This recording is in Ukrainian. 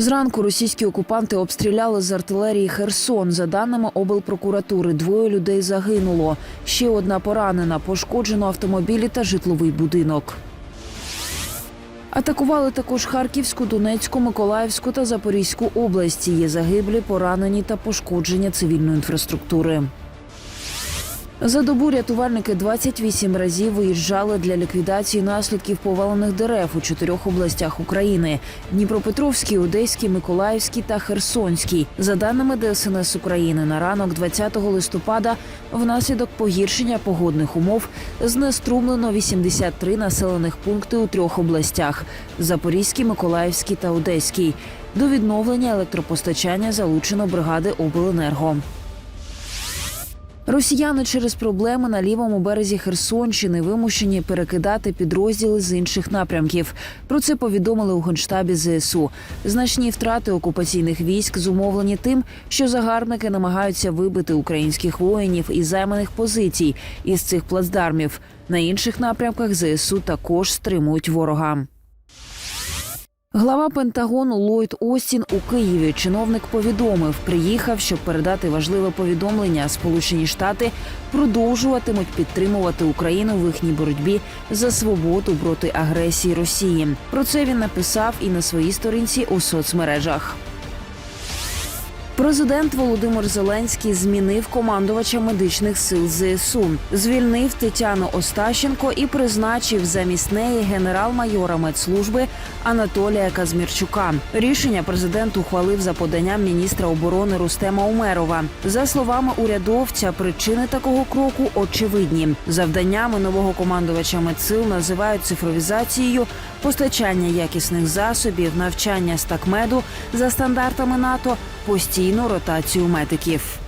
Зранку російські окупанти обстріляли з артилерії Херсон. За даними облпрокуратури, двоє людей загинуло. Ще одна поранена, пошкоджено автомобілі та житловий будинок. Атакували також Харківську, Донецьку, Миколаївську та Запорізьку області. Є загиблі, поранені та пошкодження цивільної інфраструктури. За добу рятувальники 28 разів виїжджали для ліквідації наслідків повалених дерев у чотирьох областях України: Дніпропетровській, Одеській, Миколаївській та Херсонській. За даними ДСНС України, на ранок 20 листопада внаслідок погіршення погодних умов знеструмлено 83 населених пункти у трьох областях: Запорізькій, Миколаївській та Одеській. До відновлення електропостачання залучено бригади обленерго. Росіяни через проблеми на лівому березі Херсонщини вимушені перекидати підрозділи з інших напрямків. Про це повідомили у генштабі ЗСУ. Значні втрати окупаційних військ зумовлені тим, що загарбники намагаються вибити українських воїнів із займаних позицій із цих плацдармів. На інших напрямках ЗСУ також стримують ворога. Глава Пентагону Ллойд Остін у Києві чиновник повідомив, приїхав, щоб передати важливе повідомлення. Сполучені Штати продовжуватимуть підтримувати Україну в їхній боротьбі за свободу проти агресії Росії. Про це він написав і на своїй сторінці у соцмережах. Президент Володимир Зеленський змінив командувача медичних сил ЗСУ, звільнив Тетяну Остащенко і призначив замість неї генерал-майора медслужби Анатолія Казмірчука. Рішення президент ухвалив за поданням міністра оборони Рустема Умерова. За словами урядовця, причини такого кроку очевидні. Завданнями нового командувача медсил називають цифровізацією, постачання якісних засобів, навчання стакмеду за стандартами НАТО, постійну ротацію медиків.